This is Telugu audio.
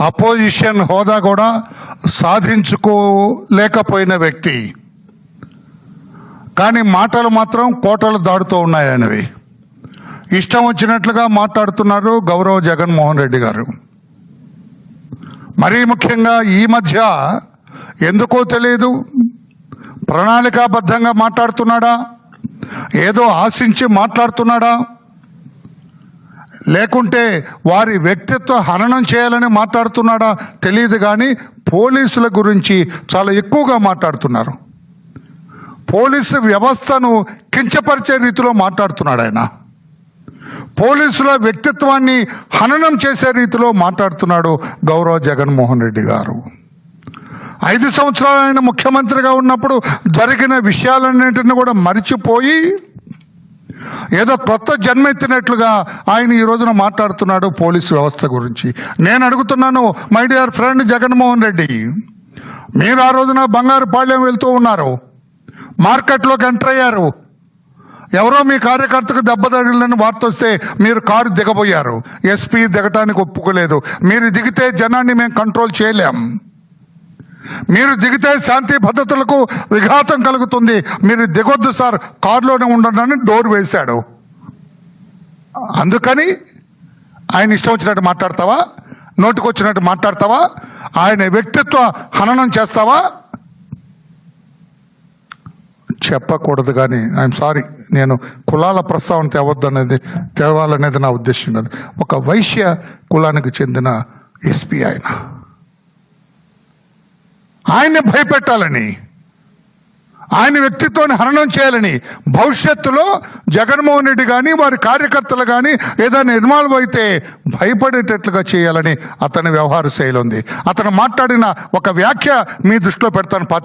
అపోజిషన్ హోదా కూడా సాధించుకోలేకపోయిన వ్యక్తి. కానీ మాటలు మాత్రం కోటలు దాడుతూ ఉన్నాయనేవి. ఇష్టం వచ్చినట్లుగా మాట్లాడుతున్నారు గౌరవ జగన్మోహన్ రెడ్డి గారు. మరీ ముఖ్యంగా ఈ మధ్య ఎందుకో తెలియదు ప్రణాళికాబద్ధంగా మాట్లాడుతున్నాడా? ఏదో ఆశించి మాట్లాడుతున్నాడా? లేకుంటే వారి వ్యక్తిత్వ హననం చేయాలని మాట్లాడుతున్నాడా తెలియదు కానీ పోలీసుల గురించి చాలా ఎక్కువగా మాట్లాడుతున్నారు. పోలీసు వ్యవస్థను కించపరిచే రీతిలో మాట్లాడుతున్నాడు ఆయన. పోలీసుల వ్యక్తిత్వాన్ని హననం చేసే రీతిలో మాట్లాడుతున్నాడు గౌరవ జగన్మోహన్ రెడ్డి గారు. ఐదు సంవత్సరాలు ఆయన ముఖ్యమంత్రిగా ఉన్నప్పుడు జరిగిన విషయాలన్నింటినీ కూడా మరిచిపోయి ఏదో కొత్త జన్మెత్తినట్లుగా ఆయన ఈ రోజున మాట్లాడుతున్నాడు పోలీసు వ్యవస్థ గురించి. నేను అడుగుతున్నాను my dear friend Jaganmohan Reddy మీరు ఆ రోజున బంగారు పాళ్యం వెళ్తూ ఉన్నారు. మార్కెట్లోకి ఎంటర్ అయ్యారు. ఎవరో మీ కార్యకర్తకు దెబ్బ తగిలిందని వార్త వస్తే మీరు కారు దిగబోయారు. ఎస్పీ దిగటానికి ఒప్పుకోలేదు. మీరు దిగితే జనాన్ని మేము కంట్రోల్ చేయలేం. మీరు దిగితే శాంతి భద్రతలకు విఘాతం కలుగుతుంది. మీరు దిగొద్దు సార్. కారులోనే ఉండండి డోర్ వేశాడు. అందుకని ఆయన ఇష్టం వచ్చినట్టు మాట్లాడతావా? నోటికి వచ్చినట్టు మాట్లాడతావా? ఆయన వ్యక్తిత్వ హననం చేస్తావా? చెప్పకూడదు కానీ ఐఎమ్ సారీ నేను కులాల ప్రస్తావన తేవద్దు అనేది తేవాలనేది నా ఉద్దేశం కాదు. ఒక వైశ్య కులానికి చెందిన ఎస్పీ ఆయన. ఆయన్ని భయపెట్టాలని ఆయన వ్యక్తిత్వాన్ని హననం చేయాలని భవిష్యత్తులో జగన్మోహన్ రెడ్డి కానీ వారి కార్యకర్తలు కానీ ఏదైనా ఇన్వాల్వ్ అయితే భయపడేటట్లుగా చేయాలని అతని వ్యవహార శైలి ఉంది. అతను మాట్లాడిన ఒక వ్యాఖ్య మీ దృష్టిలో పెడతాను. పాత